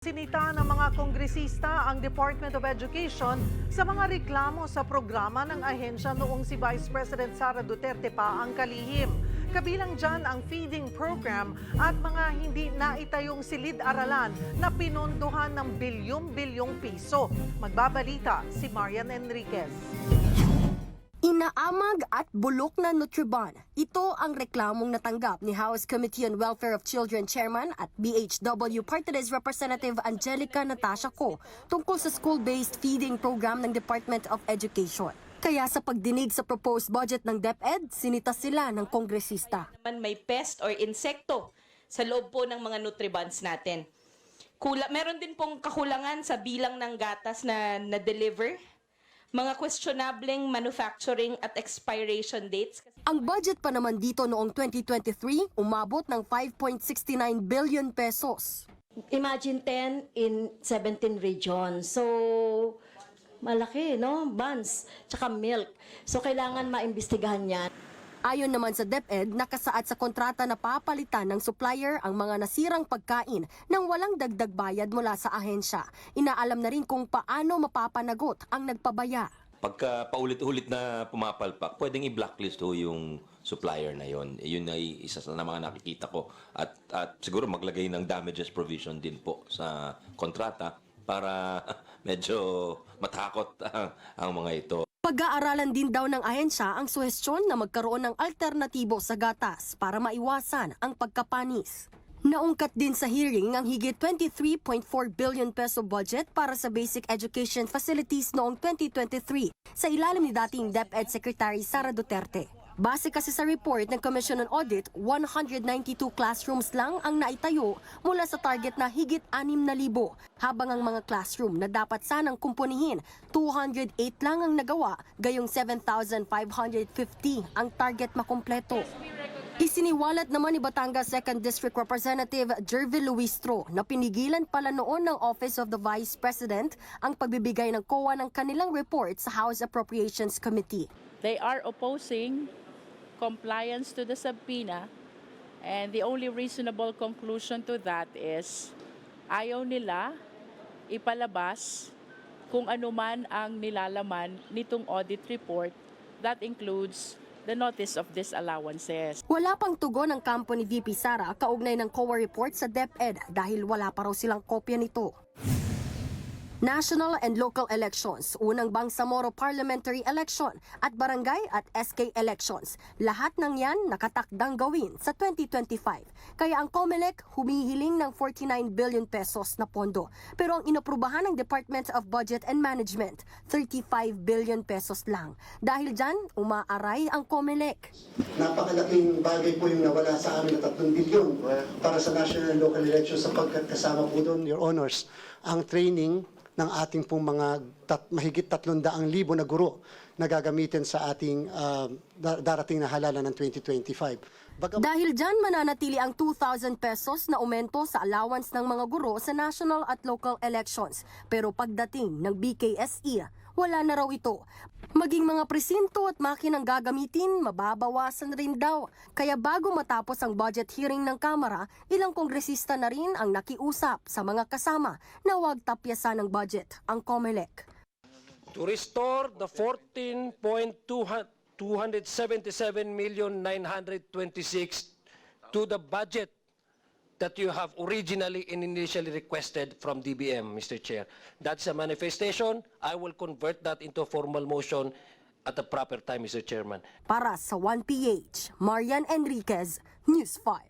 Sinita ng mga kongresista ang Department of Education sa mga reklamo sa programa ng ahensya noong si Vice President Sara Duterte pa ang kalihim. Kabilang dyan ang feeding program at mga hindi naitayong silid-aralan na pinondohan ng bilyong-bilyong piso. Magbabalita si Marian Enriquez. Inaamag at bulok na Nutriban. Ito ang reklamong natanggap ni House Committee on Welfare of Children Chairman at BHW Party List Representative Angelica Natasha Co tungkol sa school-based feeding program ng Department of Education. Kaya sa pagdinig sa proposed budget ng DepEd, sinita sila ng kongresista. naman may pest or insekto sa loob po ng mga nutribans natin. Kula, meron din pong kakulangan sa bilang ng gatas na na-deliver, mga questionableng manufacturing at expiration dates. Ang budget pa naman dito noong 2023 umabot ng 5.69 billion pesos. Imagine 10 in 17 regions. So, malaki, no? Buns, tsaka milk. So, kailangan maimbestigahan yan. Ayon naman sa DepEd, nakasaad sa kontrata na papalitan ng supplier ang mga nasirang pagkain nang walang dagdag bayad mula sa ahensya. Inaalam na rin kung paano mapapanagot ang nagpabaya. Pagka paulit-ulit na pumapalpak, pwedeng i-blacklist ho yung supplier na yon. Yun ay isa sa mga nakikita ko. At, at siguro maglagay ng damages provision din po sa kontrata para medyo matakot ang, ang mga ito. Pag-aaralan din daw ng ahensya ang suhestyon na magkaroon ng alternatibo sa gatas para maiwasan ang pagkapanis. Naungkat din sa hearing ang higit 23.4 billion peso budget para sa basic education facilities noong 2023 sa ilalim ni dating DepEd Secretary Sara Duterte. Base kasi sa report ng Commission on Audit, 192 classrooms lang ang naitayo mula sa target na higit 6,000, habang ang mga classroom na dapat sanang kumpunihin, 208 lang ang nagawa, gayong 7,550 ang target makumpleto. Isiniwalat naman ni Batangas 2nd District Representative Jervy Luistro na pinigilan pala noon ng Office of the Vice President ang pagbibigay ng COA ng kanilang report sa House Appropriations Committee. They are opposing compliance to the subpoena and the only reasonable conclusion to that is ayaw nila ipalabas kung ano man ang nilalaman nitong audit report that includes the notice of disallowances. Wala pang tugon ng kampo ni VP Sara kaugnay ng COA report sa DepEd dahil wala pa raw silang kopya nito. National and local elections, unang Bangsamoro parliamentary election at barangay at SK elections. Lahat ng yan nakatakdang gawin sa 2025. Kaya ang COMELEC humihiling ng 49 billion pesos na pondo. Pero ang inaprubahan ng Department of Budget and Management, 35 billion pesos lang. Dahil dyan, umaaray ang COMELEC. napakalaking bagay po yung nawala sa amin na 3 bilyon para sa national and local elections sapagkat kasama po doon, Your Honors, ang training ng ating pong mga tat, mahigit 300,000 na guro na gagamitin sa ating da- darating na halalan ng 2025. Bagamat Dahil dyan, mananatili ang 2,000 pesos na aumento sa allowance ng mga guro sa national at local elections. Pero pagdating ng BKSE, wala na raw ito. Maging mga presinto at makinang gagamitin, mababawasan rin daw. Kaya bago matapos ang budget hearing ng Kamara, ilang kongresista na rin ang nakiusap sa mga kasama na huwag tapyasan ng budget ang COMELEC. to restore the 14.277 million 926 to the budget that you have originally and initially requested from DBM, Mr. Chair. That's a manifestation. I will convert that into a formal motion at the proper time, Mr. Chairman. Para sa 1PH, Marian Enriquez, News 5.